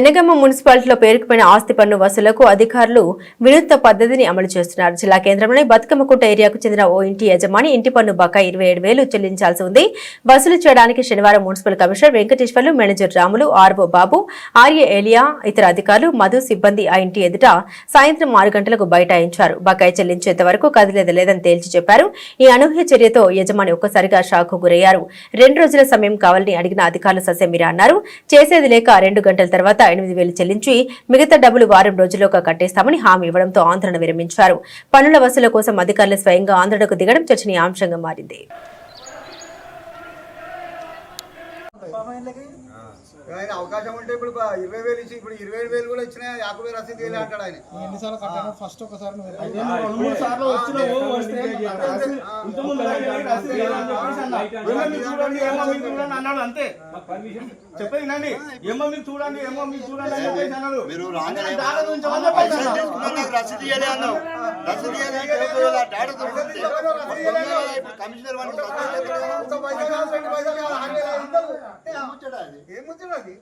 జనగామ మున్సిపాలిటీలో పేరుకుపోయిన ఆస్తి పన్ను వసూలకు అధికారులు వినూత్న పద్ధతిని అమలు చేస్తున్నారు. జిల్లా కేంద్రంలోని బతుకమ్మకుంట ఏరియాకు చెందిన ఓ ఇంటి యజమాని ఇంటి పన్ను బకాయి ఇరవై ఏడు వేలు చెల్లించాల్సి ఉంది. వసూలు చేయడానికి శనివారం municipal commissioner Venkateswarlu manager Ramulu RO Babu Arya Elia ఇతర అధికారులు మధు సిబ్బంది ఆ ఇంటి ఎదుట సాయంత్రం ఆరు గంటలకు బైఠాయించారు. బకాయి చెల్లించేంత వరకు కదిలేదు లేదని తేల్చి చెప్పారు. ఈ అనూహ్య చర్యతో యజమాని ఒక్కసారిగా షాక్ గురయ్యారు. రెండు రోజుల సమయం కావాలని అడిగిన అధికారులు ససేమిరా అన్నారు. చేసేది లేక రెండు గంటల తర్వాత ఎనిమిది వేలు చెల్లించి మిగతా డబ్బులు వారం రోజుల్లోగా కట్టేస్తామని హామీ ఇవ్వడంతో ఆందోళన విరమించారు. పన్నుల వసూల కోసం అధికారులు స్వయంగా ఆందోళనకు దిగడం చర్చనీయాంశంగా మారింది. ఆయన అవకాశం ఉంటే ఇప్పుడు ఇరవై వేలు ఇచ్చి ఇప్పుడు ఇరవై వేలు కూడా ఇచ్చిన యాభై వేలు రసీదు అంటాడు ఆయన. ఎన్నిసార్లు కట్టాను ఫస్ట్ ఒకసారి చూడండి ఏమో మీరు చూడండి? అన్నాడు అంతే. చెప్పేది ఏమో మీరు చూడండి ఏమో మీరు చూడండి అని చెప్పేసి అన్నాడు. రసీదు అన్నావు రసీదు కమిషనర్ అది?